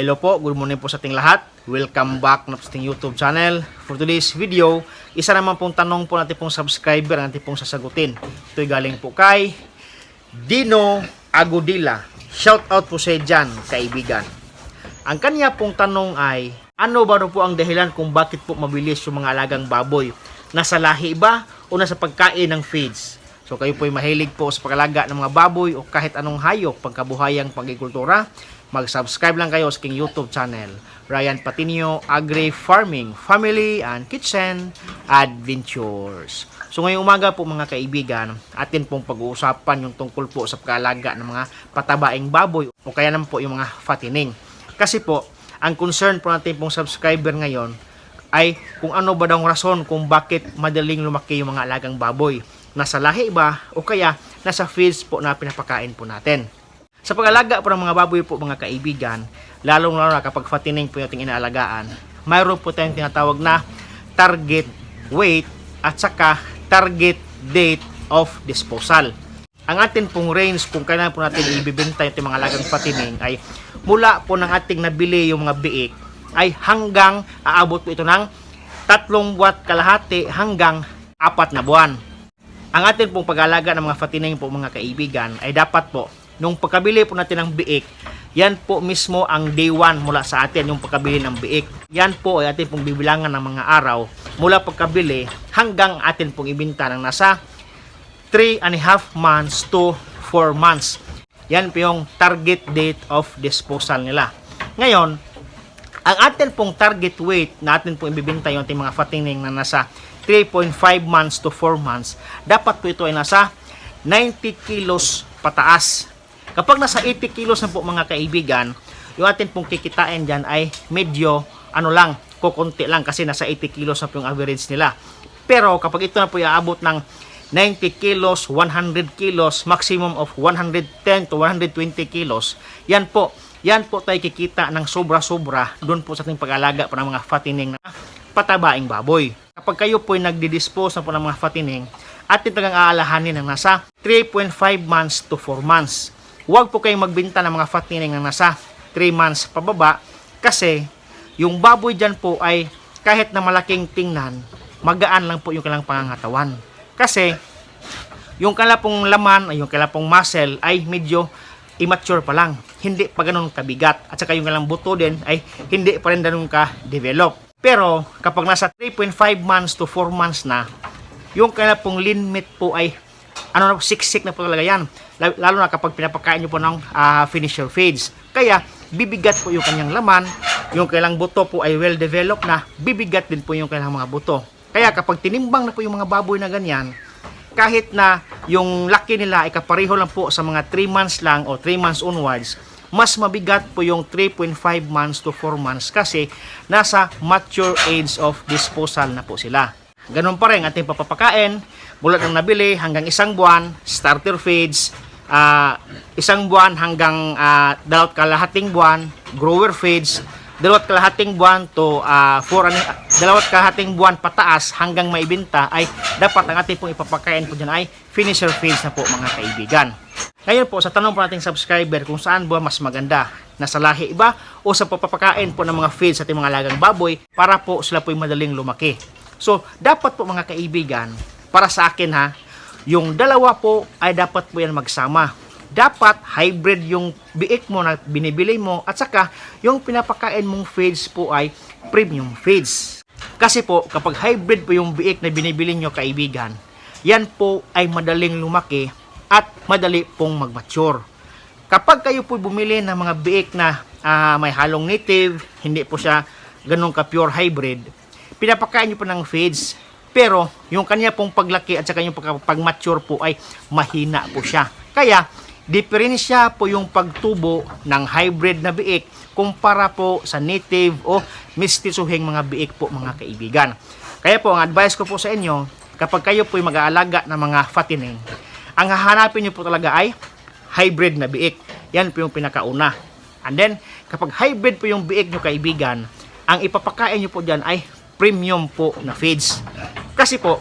Hello po, good morning po sa ating lahat. Welcome back na sa ating YouTube channel. For today's video, isa naman pong tanong po natin pong subscriber ang ating pong sasagutin. Ito'y galing po kay Dino Agudila. Shout out po sa dyan, kaibigan. Ang kanya pong tanong ay, ano ba po ang dahilan kung bakit po mabilis yung mga alagang baboy? Nasa lahi ba o nasa pagkain ng feeds? So kayo po'y mahilig po sa pagalaga ng mga baboy o kahit anong hayop pangkabuhayang pagkikultura, mag-subscribe lang kayo sa aking YouTube channel. Ryan Patinio Agri Farming, Family and Kitchen Adventures. So ngayong umaga po mga kaibigan, atin pong pag-uusapan yung tungkol po sa pagkalaga ng mga patabaing baboy o kaya naman po yung mga fattening. Kasi po, ang concern po natin pong subscriber ngayon ay kung ano ba daw ang rason kung bakit madaling lumaki yung mga alagang baboy. Nasa lahi ba o kaya nasa feeds po na pinapakain po natin. Sa pag-alaga po ng mga baboy po mga kaibigan, lalong lalo na kapag fattening po yung ating inaalagaan, mayroon po tayong tinatawag na target weight at saka target date of disposal. Ang atin pong range kung kailan po natin ibibenta yung mga alagang fattening ay mula po ng ating nabili yung mga biik ay hanggang aabot po ito ng tatlong buwat kalahati hanggang apat na buwan. Ang atin pong pag-alaga ng mga fattening po mga kaibigan ay dapat po nung pagkabili po natin ng biik, yan po mismo ang day 1 mula sa atin yung pagkabili ng biik. Yan po ay atin pong bibilangan ng mga araw mula pagkabili hanggang atin pong ibinta ng nasa 3 and a half months to 4 months. Yan po yung target date of disposal nila. Ngayon, ang atin pong target weight na atin pong ibibinta yung ating mga fattening na nasa 3.5 months to 4 months, dapat po ito ay nasa 90 kilos pataas. Kapag nasa 80 kilos na po mga kaibigan, yung atin pong kikitain dyan ay medyo ano lang, kukunti lang kasi nasa 80 kilos na po yung average nila. Pero kapag ito na po iaabot ng 90 kilos, 100 kilos, maximum of 110 to 120 kilos, yan po, yan po tayo kikita ng sobra-sobra doon po sa ating pag-alaga po ng mga fattening na patabaing baboy. Kapag kayo po ay nagdi-dispose na po ng mga fattening, atin talagang aalahanin ng nasa 3.5 months to 4 months. Huwag po kayong magbenta ng mga fattening na nasa 3 months pababa kasi yung baboy dyan po ay kahit na malaking tingnan, magaan lang po yung kailang pangangatawan. Kasi yung kala pong laman, yung pong muscle ay medyo immature pa lang. Hindi pa ganun kabigat. At saka yung kalang buto din ay hindi pa rin ganun ka-develop. Pero kapag nasa 3.5 months to 4 months na, yung kaya pong lean meat po ay ano na, siksik na po talaga yan. Lalo na kapag pinapakain nyo po ng ah, finisher feeds. Kaya, bibigat po yung kanyang laman. Yung kailang buto po ay well developed na. Bibigat din po yung kailang mga buto. Kaya kapag tinimbang na po yung mga baboy na ganyan, kahit na yung laki nila ay kapareho lang po sa mga 3 months lang o 3 months onwards, mas mabigat po yung 3.5 months to 4 months kasi nasa mature age of disposal na po sila. Ganun pa rin ating papapakain, mula ng nabili hanggang isang buwan, starter feeds, ah, isang buwan hanggang uh, dalawat kalahating buwan, grower feeds, dalawat kalahating buwan to uh, four, and, dalawat kalahating buwan pataas hanggang maibenta ay dapat ang ating pong ipapakain po dyan ay finisher feeds na po mga kaibigan. Ngayon po, sa tanong po nating subscriber kung saan ba mas maganda, nasa lahi ba o sa papapakain po ng mga feeds sa ating mga alagang baboy para po sila po madaling lumaki. So, dapat po mga kaibigan, para sa akin ha, yung dalawa po ay dapat po yan magsama. Dapat hybrid yung biik mo na binibili mo at saka yung pinapakain mong feeds po ay premium feeds. Kasi po, kapag hybrid po yung biik na binibili nyo kaibigan, yan po ay madaling lumaki at madali pong magmature. Kapag kayo po bumili ng mga biik na ah, may halong native, hindi po siya ganun ka pure hybrid, pinapakain nyo po ng feeds, pero yung kanya pong paglaki at saka yung pag-mature po ay mahina po siya. Kaya, diferensya po yung pagtubo ng hybrid na biik kumpara po sa native o mistisuhing mga biik po mga kaibigan. Kaya po, ang advice ko po sa inyo, kapag kayo po mag-aalaga ng mga fattening, ang hahanapin nyo po talaga ay hybrid na biik. Yan po yung pinakauna. And then, kapag hybrid po yung biik nyo kaibigan, ang ipapakain nyo po dyan ay premium po na feeds. Kasi po,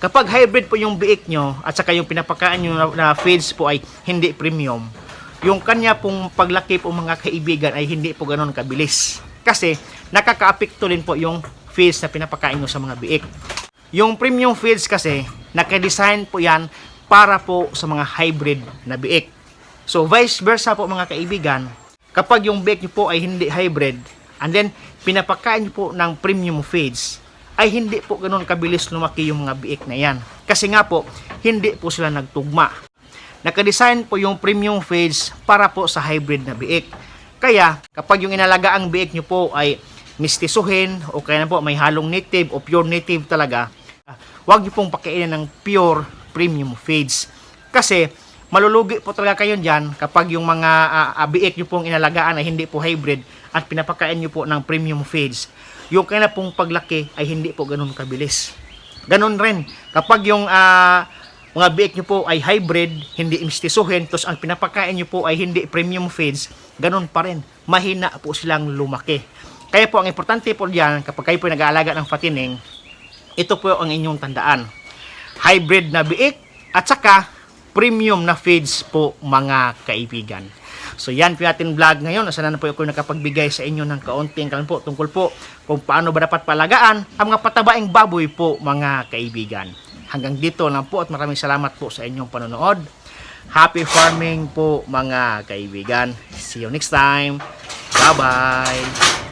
kapag hybrid po yung biik nyo at saka yung pinapakain nyo na, na feeds po ay hindi premium, yung kanya pong paglaki po mga kaibigan ay hindi po ganoon kabilis. Kasi nakakaapekto din po yung feeds na pinapakain nyo sa mga biik. Yung premium feeds kasi, nakadesign po yan para po sa mga hybrid na biik. So vice versa po mga kaibigan, kapag yung biik nyo po ay hindi hybrid, and then pinapakain nyo po ng premium feeds, ay hindi po ganoon kabilis lumaki yung mga biik na yan. Kasi nga po, hindi po sila nagtugma. Nakadesign po yung premium feeds para po sa hybrid na biik. Kaya, kapag yung inalaga ang biik nyo po ay mistisuhin o kaya na po may halong native o pure native talaga, huwag nyo pong pakainin ng pure premium feeds. Kasi, malulugi po talaga kayo dyan kapag yung mga uh, biik nyo pong inalagaan ay hindi po hybrid at pinapakain nyo po ng premium feeds. Yung kaya pong paglaki ay hindi po ganun kabilis. Ganun rin, kapag yung ah, mga biik nyo po ay hybrid, hindi mistisuhin, tapos ang pinapakain nyo po ay hindi premium feeds, ganun pa rin. Mahina po silang lumaki. Kaya po, ang importante po diyan, kapag kayo po nag-aalaga ng patining, ito po ang inyong tandaan. Hybrid na biik, at saka premium na feeds po mga kaibigan. So yan po ating vlog ngayon. Sana na po ako nakapagbigay sa inyo ng kaunting kalan po tungkol po kung paano ba dapat palagaan ang mga patabaing baboy po mga kaibigan. Hanggang dito lang po at maraming salamat po sa inyong panonood. Happy farming po mga kaibigan. See you next time. Bye-bye.